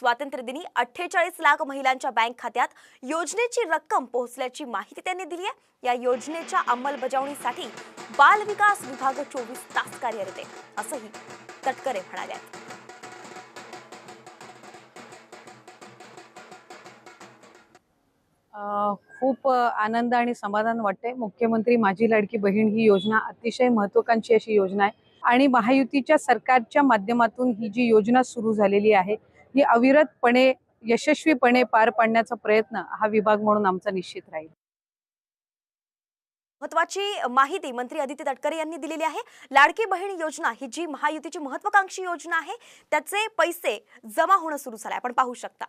स्वातंत्र्यदिनी अठ्ठेचाळीस लाख महिलांच्या बँक खात्यात योजनेची रक्कम पोहोचल्याची माहिती त्यांनी दिली आहे. या योजनेच्या अंमलबजावणीसाठी बाल विकास विभाग चोवीस तास कार्यरत आहे असंही तटकरे म्हणाले खूप आनंद आणि समाधान वाटते मुख्यमंत्री माझी लाडकी बहीण ही योजना अतिशय महत्वाकांक्षी अशी योजना आहे. आणि महायुतीच्या सरकारच्या माध्यमातून ही जी योजना सुरू झालेली आहे ही अविरतपणे यशस्वीपणे पार पाडण्याचा प्रयत्न हा विभाग म्हणून आमचा निश्चित राहील. महत्वाची माहिती मंत्री अदिती तटकरे यांनी दिलेली आहे. लाडकी बहीण योजना ही जी महायुतीची महत्वाकांक्षी योजना आहे त्याचे पैसे जमा होणं सुरू झालंय. आपण पाहू शकता.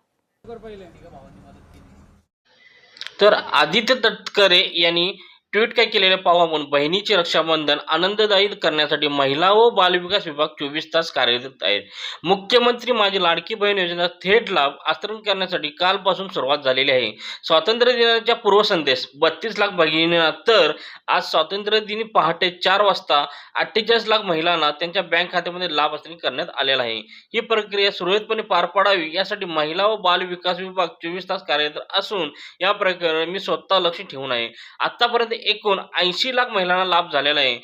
तर आदित्य तटकरे यांनी ट्विट काय केलेले पावा म्हणून बहिणीचे रक्षाबंधन आनंददायी करण्यासाठी महिला व बालविकास विभाग चोवीस तास कार्यरत आहेत. मुख्यमंत्री माझी लाडकी बहीण योजना थेट लाभ आचरण करण्यासाठी कालपासून सुरुवात झालेली आहे. स्वातंत्र्य दिनाच्या पूर्वसंदेश बत्तीस लाख भगिनींना तर आज स्वातंत्र्य दिनी पहाटे चार वाजता अठ्ठेचाळीस लाख महिलांना त्यांच्या बँक खात्यामध्ये लाभ हस्तांतरित करण्यात आलेला आहे. ही प्रक्रिया सुरळीतपणे पार पाडावी यासाठी महिला व बाल विकास विभाग चोवीस तास कार्यरत असून या प्रकरणी मी स्वतः लक्ष ठेवून आहे. आतापर्यंत एकूण ऐंशी लाख महिलांना लाभ झालेला आहे.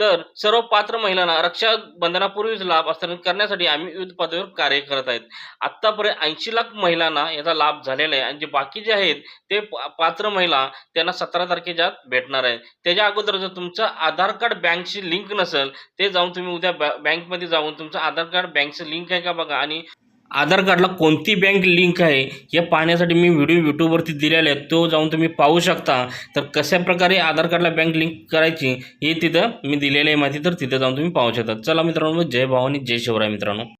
तर सर्व पात्र महिलांना रक्षाबंधनापूर्वीच लाभ हस्तांतरित करण्यासाठी आम्ही विविध पातळीवर कार्य करत आहेत. आत्तापर्यंत ऐंशी लाख महिलांना याचा लाभ झालेला आहे आणि जे बाकी जे आहेत ते पात्र महिला त्यांना सतरा तारखेच्या भेटणार आहेत. त्याच्या अगोदर जर तुमचं आधार कार्ड बँकशी लिंक नसेल ते जाऊन तुम्ही उद्या बँकमध्ये जाऊन तुमचं आधार कार्ड बँकशी लिंक आहे का बघा आणि आधार कार्डला कोणती बँक लिंक आहे हे पाहण्यासाठी मी व्हिडिओ यूट्यूबवरती दिलेला आहे. तो जाऊन तुम्ही पाहू शकता. तर कशा प्रकारे आधार कार्डला बँक लिंक करायची हे तिथं मी दिलेली आहे माहिती. तर तिथं जाऊन तुम्ही पाहू शकता. चला मित्रांनो जय भावानी जय शिवराय मित्रांनो.